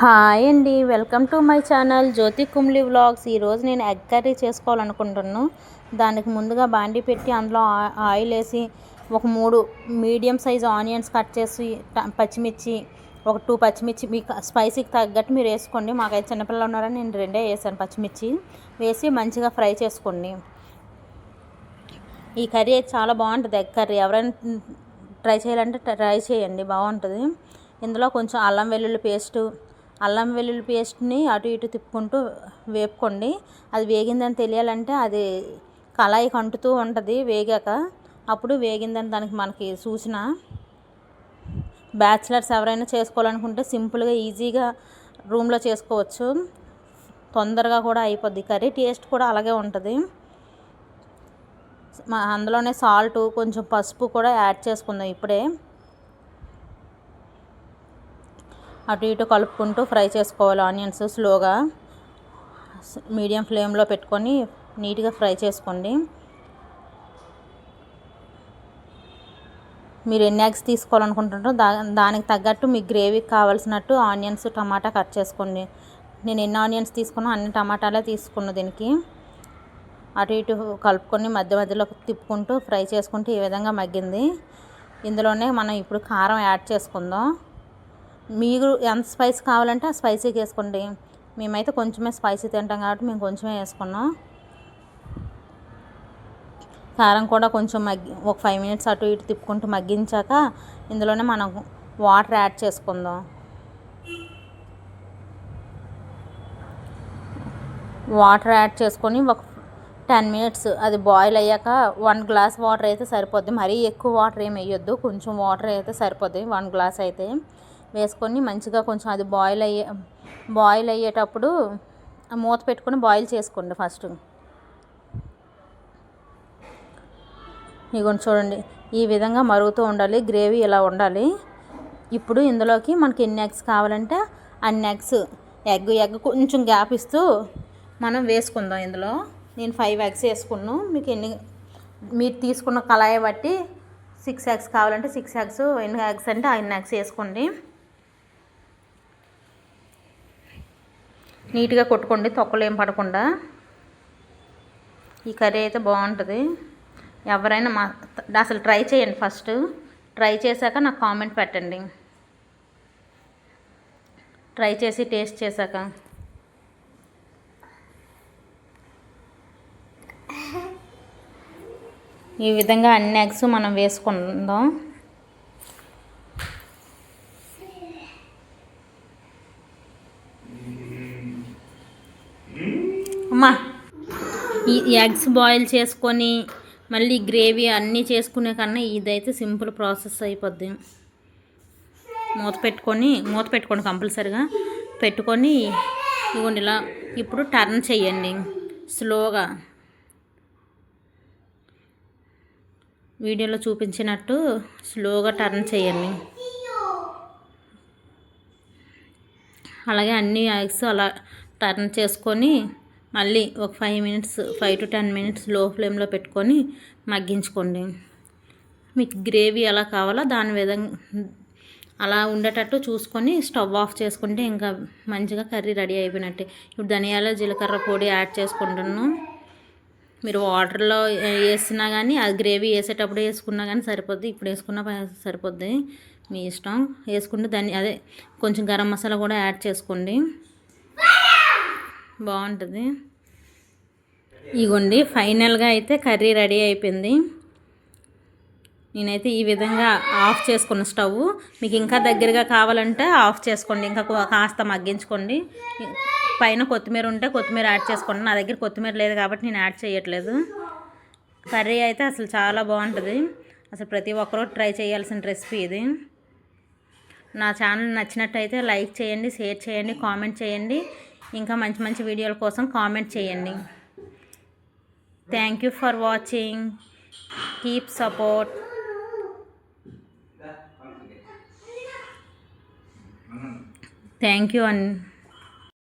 Hi అండి. Welcome to my channel Jyothi Kumli vlogs. ఈరోజు నేను ఎగ్ కర్రీ చేసుకోవాలనుకుంటున్నాను దానికి ముందుగా బాండి పెట్టి అందులో ఆయిల్ వేసి ఒక మూడు మీడియం సైజ్ ఆనియన్స్ కట్ చేసి పచ్చిమిర్చి ఒక టూ పచ్చిమిర్చి మీకు స్పైసీకి తగ్గట్టు మీరు వేసుకోండి. మాకైతే చిన్నపిల్లలు ఉన్నారని నేను రెండే వేసాను పచ్చిమిర్చి. వేసి మంచిగా ఫ్రై చేసుకోండి. ఈ కర్రీ అయితే చాలా బాగుంటుంది ఎగ్ కర్రీ. ఎవరైనా ట్రై చేయాలంటే ట్రై చేయండి. బాగుంటుంది. ఇందులో కొంచెం అల్లం వెల్లుల్లి పేస్టు అల్లం వెల్లుల్లి పేస్ట్ని అటు ఇటు తిప్పుకుంటూ వేపుకోండి. అది వేగిందని తెలియాలంటే అది కళాయికి అంటుతూ ఉంటుంది వేగాక. అప్పుడు వేగిందని దానికి మనకి సూచన. బ్యాచిలర్స్ ఎవరైనా చేసుకోవాలనుకుంటే సింపుల్గా ఈజీగా రూమ్లో చేసుకోవచ్చు. తొందరగా కూడా అయిపోద్ది. కర్రీ టేస్ట్ కూడా అలాగే ఉంటుంది. అందులోనే సాల్ట్ కొంచెం పసుపు కూడా యాడ్ చేసుకుందాం ఇప్పుడే. అటు ఇటు కలుపుకుంటూ ఫ్రై చేసుకోవాలి ఆనియన్స్ స్లోగా. మీడియం ఫ్లేమ్లో పెట్టుకొని నీట్గా ఫ్రై చేసుకోండి. మీరు ఎన్ని ఎగ్స్ తీసుకోవాలనుకుంటుంటారో దా దానికి తగ్గట్టు మీ గ్రేవీకి కావాల్సినట్టు ఆనియన్స్ టమాటా కట్ చేసుకోండి. నేను ఎన్ని ఆనియన్స్ తీసుకున్నా అన్ని టమాటాలే తీసుకున్నాను దీనికి. అటు ఇటు కలుపుకొని మధ్య మధ్యలో తిప్పుకుంటూ ఫ్రై చేసుకుంటూ ఈ విధంగా మగ్గింది. ఇందులోనే మనం ఇప్పుడు కారం యాడ్ చేసుకుందాం. మీరు ఎంత స్పైస్ కావాలంటే ఆ స్పైసీకి వేసుకోండి మేమైతే కొంచెమే స్పైసీ తింటాం కాబట్టి మేము కొంచెమే వేసుకున్నాం. కారం కూడా కొంచెం మగ్గి ఒక ఫైవ్ మినిట్స్ అటు ఇటు తిప్పుకుంటూ మగ్గించాక ఇందులోనే మనం వాటర్ యాడ్ చేసుకుందాం. వాటర్ యాడ్ చేసుకొని ఒక టెన్ మినిట్స్ అది బాయిల్ అయ్యాక వన్ గ్లాస్ వాటర్ అయితే సరిపోద్ది. మరీ ఎక్కువ వాటర్ ఏమి వేయొద్దు. కొంచెం వాటర్ అయితే సరిపోద్ది. వన్ గ్లాస్ అయితే. వేసుకొని మంచిగా కొంచెం అది బాయిల్ అయ్యే బాయిల్ అయ్యేటప్పుడు మూత పెట్టుకొని బాయిల్ చేసుకోండి ఫస్ట్ ఇగోండి చూడండి ఈ విధంగా మరుగుతూ ఉండాలి గ్రేవీ ఇలా ఉండాలి. ఇప్పుడు ఇందులోకి మనకి ఎన్ని ఎగ్స్ కావాలంటే అన్ని ఎగ్స్ ఎగ్ ఎగ్ కొంచెం గ్యాప్ ఇస్తూ మనం వేసుకుందాం ఇందులో. నేను ఫైవ్ ఎగ్స్ వేసుకున్నాను. మీకు ఎన్ని మీరు తీసుకున్న కళాయి బట్టి సిక్స్ ఎగ్స్ కావాలంటే సిక్స్ ఎగ్స్ ఎన్ని ఎగ్స్ అంటే అన్ని ఎగ్స్ వేసుకోండి. నీట్గా కొట్టుకోండి తొక్కలు ఏం పడకుండా. ఈ కర్రీ అయితే బాగుంటుంది. ఎవరైనా మా అసలు ట్రై చేయండి ఫస్ట్. ట్రై చేశాక నాకు కామెంట్ పెట్టండి. ట్రై చేసి టేస్ట్ చేశాక. ఈ విధంగా అన్ని ఎగ్స్ మనం వేసుకుందాం. అమ్మా. ఈ ఎగ్స్ బాయిల్ చేసుకొని మళ్ళీ గ్రేవీ అన్నీ చేసుకునే కన్నా ఇదైతే సింపుల్ ప్రాసెస్ అయిపోద్ది. మూత పెట్టుకొని మూత పెట్టుకోండి కంపల్సరిగా. పెట్టుకొని ఇవ్వండి ఇలా. ఇప్పుడు టర్న్ చేయండి. స్లోగా. వీడియోలో చూపించినట్టు స్లోగా టర్న్ చేయండి. అలాగే అన్ని ఎగ్స్ అలా టర్న్ చేసుకొని మళ్ళీ ఒక five minutes five to ten మినిట్స్లో ఫ్లేమ్లో పెట్టుకొని మగ్గించుకోండి. మీకు గ్రేవీ ఎలా కావాలో దాని విధంగా అలా ఉండేటట్టు చూసుకొని స్టవ్ ఆఫ్ చేసుకుంటే ఇంకా మంచిగా కర్రీ రెడీ అయిపోయినట్టే. ఇప్పుడు ధనియాల జీలకర్ర పొడి యాడ్ చేసుకుంటున్నాను. మీరు వాటర్లో వేసినా కానీ అది గ్రేవీ వేసేటప్పుడు వేసుకున్నా కానీ సరిపోద్ది. ఇప్పుడు వేసుకున్నా సరిపోద్ది. మీ ఇష్టం. వేసుకుంటే దాన్ని అదే కొంచెం గరం మసాలా కూడా యాడ్ చేసుకోండి. బాగుంటుంది. ఇగోండి ఫైనల్గా అయితే కర్రీ రెడీ అయిపోయింది. నేనైతే ఈ విధంగా ఆఫ్ చేసుకున్న స్టవ్. మీకు ఇంకా దగ్గరగా కావాలంటే ఆఫ్ చేసుకోండి. ఇంకా కాస్త మగ్గించుకోండి. పైన కొత్తిమీర ఉంటే కొత్తిమీర యాడ్ చేసుకోండి. నా దగ్గర కొత్తిమీర లేదు కాబట్టి నేను యాడ్ చేయట్లేదు. కర్రీ అయితే అసలు చాలా బాగుంటుంది. అసలు ప్రతి ఒక్కరూ ట్రై చేయాల్సిన రెసిపీ ఇది. నా ఛానల్ నచ్చినట్టయితే లైక్ చేయండి షేర్ చేయండి కామెంట్ చేయండి. ఇంకా మంచి మంచి వీడియోల కోసం కామెంట్ చేయండి. Thank you for watching keep support thank you అండి